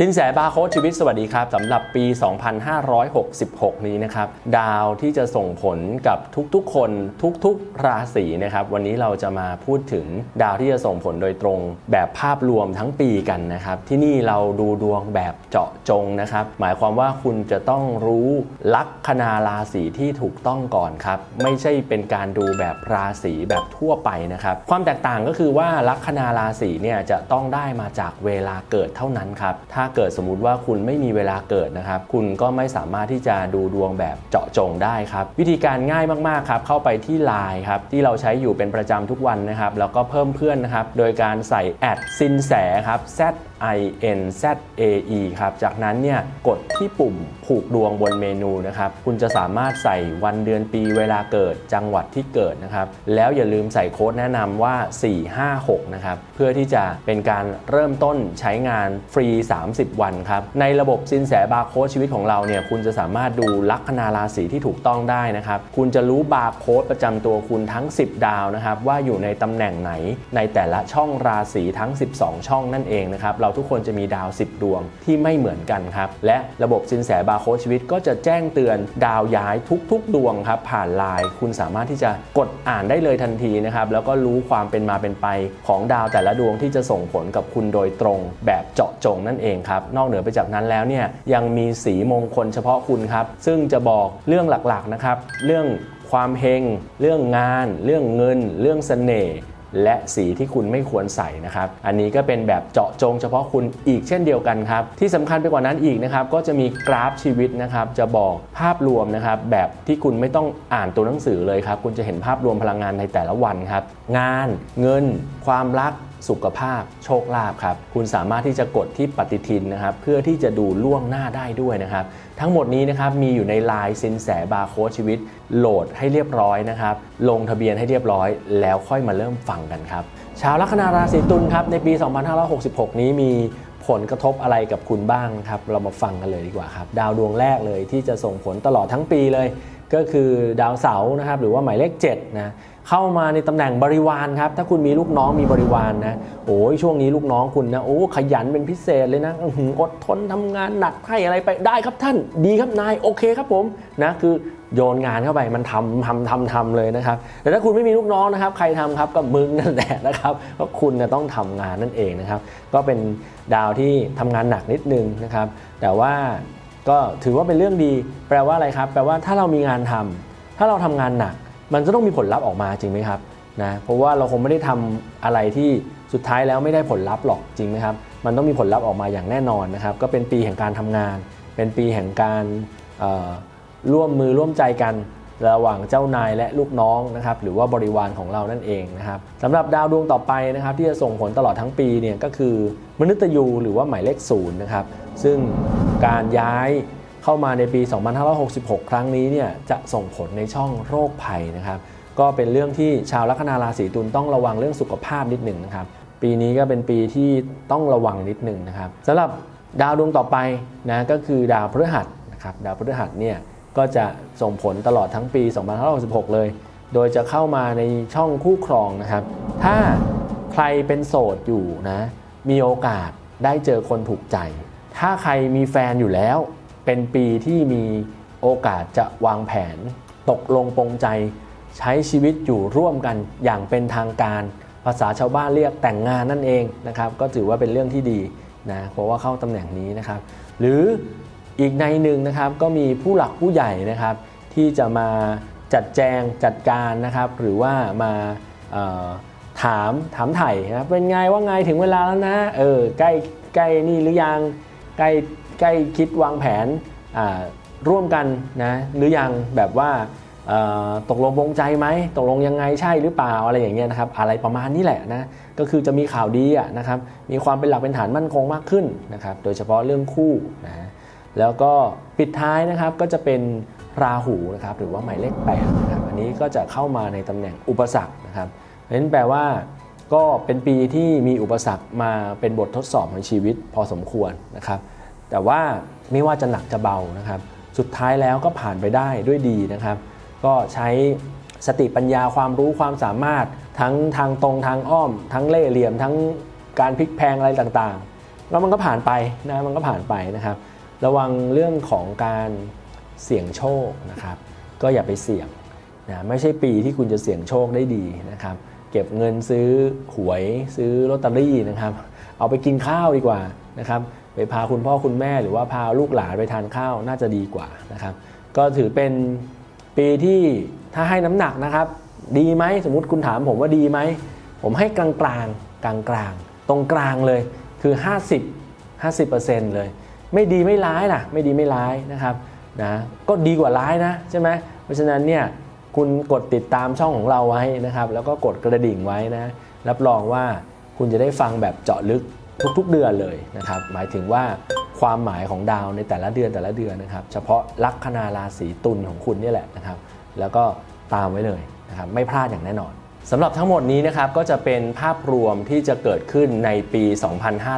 สินแสบาร์โค้ดชีวิตสวัสดีครับสำหรับปี 2566 นี้นะครับ ดาวที่จะส่งผลกับทุกๆ คนทุกๆ ราศีนะครับ วันนี้เราจะมาพูดถึงดาวที่จะส่งผลโดยตรงแบบภาพรวมทั้งปีกันนะครับ ที่นี่เราดูดวงแบบเจาะจงนะครับ หมายความว่าคุณจะต้องรู้ลัคนาราศีที่ถูกต้องก่อนครับ ไม่ใช่เป็นการดูแบบราศีแบบทั่วไปนะครับ ความแตกต่างก็คือว่าลัคนาราศีเนี่ยจะต้องได้มาจากเวลาเกิดเท่านั้นครับถ้าเกิดสมมุติว่าคุณไม่มีเวลาเกิดนะครับ คุณก็ไม่สามารถที่จะดูดวงแบบเจาะจงได้ครับ วิธีการง่ายมากๆครับ เข้าไปที่ Line ครับ ที่เราใช้อยู่เป็นประจำทุกวันนะครับ แล้วก็เพิ่มเพื่อนนะครับ โดยการใส่แอดซินแสครับ Z I N Z A E ครับ จากนั้นเนี่ยกดที่ปุ่มผูกดวงบนเมนูนะครับ คุณจะสามารถใส่วันเดือนปีเวลาเกิดจังหวัดที่เกิดนะครับ แล้วอย่าลืมใส่โค้ดแนะนำว่า 456 นะครับ เพื่อที่จะเป็นการเริ่มต้นใช้งานฟรี 30 วันครับ ในระบบสินแสบาร์โค้ดชีวิตของเราเนี่ยคุณจะสามารถดูลัคนาราศีที่ถูกต้องได้นะครับ คุณจะรู้บาร์โค้ดประจำตัวคุณทั้ง 10 ดาวนะครับว่าอยู่ในตำแหน่งไหนในแต่ละช่องราศีทั้ง 12 ช่องนั่นเองนะครับเราทุกคนจะมีดาว 10 ดวงที่ไม่เหมือนกันครับ และระบบสินแสบาร์โค้ดชีวิตก็จะแจ้งเตือนดาวย้ายทุก ๆ ดวงครับผ่านไลน์คุณสามารถที่จะกดอ่านได้เลยทันทีนะครับแล้วก็รู้ความเป็นมาเป็นไปของดาวแต่ละดวงที่จะส่งผลกับคุณโดยตรงแบบเจาะจงนั่นเองครับนอกเหนือไปจากนั้นแล้วเนี่ยยังมีสีมงคลเฉพาะคุณครับซึ่งจะบอกเรื่องหลักๆนะครับเรื่องความเฮง เรื่องงาน เรื่องเงิน เรื่องเสน่ห์ และสีที่คุณไม่ควรใส่นะครับ อันนี้ก็เป็นแบบเจาะจงเฉพาะคุณอีกเช่นเดียวกันครับ ที่สำคัญไปกว่านั้นอีกนะครับ ก็จะมีกราฟชีวิตนะครับ จะบอกภาพรวมนะครับ แบบที่คุณไม่ต้องอ่านตัวหนังสือเลยครับ คุณจะเห็นภาพรวมพลังงานในแต่ละวันครับ งาน เงิน ความรัก สุขภาพ โชคลาภครับคุณสามารถที่จะกดที่ปฏิทินนะครับเพื่อที่จะดูล่วงหน้าได้ด้วยนะครับทั้งหมดนี้นะครับมีอยู่ในไลน์สินแสบาร์โค้ดชีวิต โหลดให้เรียบร้อยนะครับลงทะเบียนให้เรียบร้อย แล้วค่อยมาเริ่มฟังกันครับชาวลัคนาราศีตุลครับในปี 2566 นี้มีผลกระทบอะไรกับคุณบ้างครับ เรามาฟังกันเลยดีกว่าครับ ดาวดวงแรกเลยที่จะส่งผลตลอดทั้งปีเลยก็คือดาวเสาร์นะครับหรือว่าหมายเลข7นะเข้ามาในตำแหน่งบริวารครับถ้าคุณมีลูกน้องมีบริวารนะโอ้ยช่วงนี้ลูกน้องคุณนะโอ้ขยันเป็นพิเศษเลยนะอดทนทำงานหนักให้อะไรไปได้ครับท่าน ดีครับนายโอเคครับผมนะคือโยนงานเข้าไปมันทำทำทำทำเลยนะครับแต่ถ้าคุณไม่มีลูกน้องนะครับ ใครทำครับก็มึงนั่นแหละนะครับเพราะคุณเนี่ยต้องทำงานนั่นเองนะครับ ก็เป็นดาวที่ทำงานหนักนิดนึงนะครับ แต่ว่า ก็ถือว่าเป็นเรื่องดี แปลว่าอะไรครับ แปลว่าถ้าเรามีงานทำถ้าเราทำงานหนัก มันจะต้องมีผลลัพธ์ออกมาจริงไหมครับนะเพราะว่าเราคงไม่ได้ทำอะไรที่สุดท้ายแล้วไม่ได้ผลลัพธ์หรอกจริงไหมครับ มันต้องมีผลลัพธ์ออกมาอย่างแน่นอนนะครับ ก็เป็นปีแห่งการทำงาน เป็นปีแห่งการร่วมมือร่วมใจกัน ระหว่างเจ้านายและลูกน้องนะครับหรือว่าบริวารของเรานั่นเองนะครับสำหรับดาวดวงต่อไปนะครับที่จะส่งผลตลอดทั้งปีเนี่ยก็คือมนุษย์ยูหรือว่าหมายเลขศูนย์นะครับซึ่งการย้ายเข้ามาในปี 2566 ครั้งนี้เนี่ยจะส่งผลในช่องโรคภัยนะครับก็เป็นเรื่องที่ชาวลัคนาราศีตุลต้องระวังเรื่องสุขภาพนิดหนึ่งนะครับปีนี้ก็เป็นปีที่ต้องระวังนิดหนึ่งนะครับสำหรับดาวดวงต่อไปนะก็คือดาวพฤหัสนะครับดาวพฤหัสเนี่ย ก็จะส่งผลตลอดทั้งปี 2566 เลย โดยจะเข้ามาในช่องคู่ครองนะครับ ถ้าใครเป็นโสดอยู่นะ มีโอกาสได้เจอคนถูกใจ ถ้าใครมีแฟนอยู่แล้ว เป็นปีที่มีโอกาสจะวางแผน ตกลงปรงใจ ใช้ชีวิตอยู่ร่วมกันอย่างเป็นทางการ ภาษาชาวบ้านเรียกแต่งงานนั่นเองนะครับ ก็ถือว่าเป็นเรื่องที่ดีนะ เพราะว่าเข้าตำแหน่งนี้นะครับ หรือ อีกในหนึ่งนะครับก็มีผู้หลักผู้ใหญ่นะครับที่จะมาจัดแจงจัดการนะครับ หรือว่ามาถามถามไถ่นะเป็นไงว่าไงถึงเวลาแล้วนะเออใกล้ใกล้นี่หรือยังใกล้ใกล้คิดวางแผนร่วมกันนะหรือยังแบบว่าตกลงปรงใจไหมตกลงยังไงใช่หรือเปล่าอะไรอย่างเงี้ยนะครับอะไรประมาณนี้แหละนะก็คือจะมีข่าวดีนะครับมีความเป็นหลักเป็นฐานมั่นคงมากขึ้นนะครับโดยเฉพาะเรื่องคู่นะ แล้วก็ปิดท้ายนะครับก็จะเป็นราหูนะครับหรือว่าหมายเลข8นะครับอันนี้ก็จะเข้ามาในตำแหน่งอุปสรรคนะครับเพราะฉะนั้นแปลว่าก็เป็นปีที่มีอุปสรรคมาเป็นบททดสอบในชีวิตพอสมควรนะครับ แต่ว่าไม่ว่าจะหนักจะเบานะครับ สุดท้ายแล้วก็ผ่านไปได้ด้วยดีนะครับ ก็ใช้สติปัญญาความรู้ความสามารถทั้งทางตรงทางอ้อม ทั้งเล่ห์เหลี่ยม ทั้งการพลิกแพลงอะไรต่างๆ แล้วมันก็ผ่านไปนะมันก็ผ่านไปนะครับ ระวังเรื่องของการเสี่ยงโชคนะครับ ก็อย่าไปเสี่ยงนะไม่ใช่ปีที่คุณจะเสี่ยงโชคได้ดีนะครับ เก็บเงินซื้อหวยซื้อลอตเตอรี่นะครับ เอาไปกินข้าวดีกว่านะครับ ไปพาคุณพ่อคุณแม่หรือว่าพาลูกหลานไปทานข้าวน่าจะดีกว่านะครับ ก็ถือเป็นปีที่ถ้าให้น้ำหนักนะครับ ดีไหมสมมติคุณถามผมว่าดีไหมผมให้กลางกลางกลางกลางตรงกลางเลยคือ 50 50%เลย ไม่ดีไม่ร้ายนะไม่ดีไม่ร้ายนะครับนะก็ดีกว่าร้ายนะใช่ไหมเพราะฉะนั้นเนี่ยคุณกดติดตามช่องของเราไว้นะครับ แล้วก็กดกระดิ่งไว้นะ รับรองว่าคุณจะได้ฟังแบบเจาะลึกทุกๆเดือนเลยนะครับ หมายถึงว่าความหมายของดาวในแต่ละเดือนแต่ละเดือนนะครับ เฉพาะลัคนาราศีตุลของคุณนี่แหละนะครับ แล้วก็ตามไว้เลยนะครับ ไม่พลาดอย่างแน่นอน สำหรับทั้งหมดนี้นะครับก็จะเป็นภาพรวมที่จะเกิดขึ้นในปี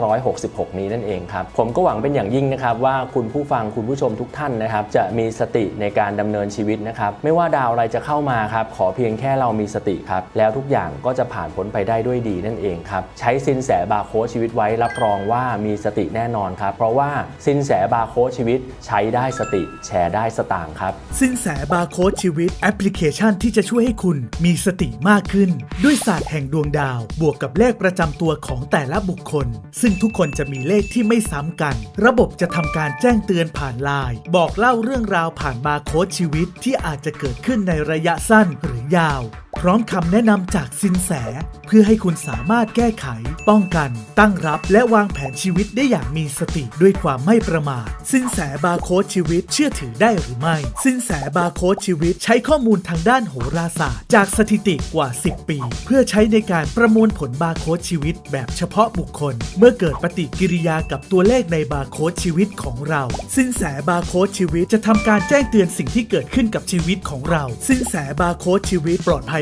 2566 นี้นั่นเองครับ ผมก็หวังเป็นอย่างยิ่งนะครับว่าคุณผู้ฟังคุณผู้ชมทุกท่านนะครับ จะมีสติในการดำเนินชีวิตนะครับ ไม่ว่าดาวอะไรจะเข้ามาครับ ขอเพียงแค่เรามีสติครับ แล้วทุกอย่างก็จะผ่านพ้นไปได้ด้วยดีนั่นเองครับ ใช้สินแสบาร์โค้ดชีวิตไว้รับรองว่ามีสติแน่นอนครับ เพราะว่าสินแสบาร์โค้ดชีวิต ใช้ได้สติแชร์ได้สตางค์ครับสินแสบาร์โค้ดชีวิตแอปพลิเคชันที่จะช่วยให้คุณมีสติมากขึ้น ด้วยศาสตร์แห่งดวงดาว บวกกับเลขประจำตัวของแต่ละบุคคล ซึ่งทุกคนจะมีเลขที่ไม่ซ้ำกัน ระบบจะทำการแจ้งเตือนผ่านไลน์บอกเล่าเรื่องราวผ่านบาร์โค้ดชีวิตที่อาจจะเกิดขึ้นในระยะสั้นหรือยาว พร้อมคำแนะนำจากสินแส เพื่อให้คุณสามารถแก้ไข ป้องกัน ตั้งรับ และวางแผนชีวิตได้อย่างมีสติด้วยความไม่ประมาท สินแสบาร์โค้ดชีวิตเชื่อถือได้หรือไม่ สินแสบาร์โค้ดชีวิตใช้ข้อมูลทางด้านโหราศาสตร์ จากสถิติกว่า 10 ปี เพื่อใช้ในการประมวลผลบาร์โค้ดชีวิต แบบเฉพาะบุคคล เมื่อเกิดปฏิกิริยากับตัวเลขในบาร์โค้ดชีวิตของเรา สินแสบาร์โค้ดชีวิตจะทำการแจ้งเตือนสิ่งที่เกิดขึ้นกับชีวิตของเรา สินแสบาร์โค้ดชีวิตปลอดภัย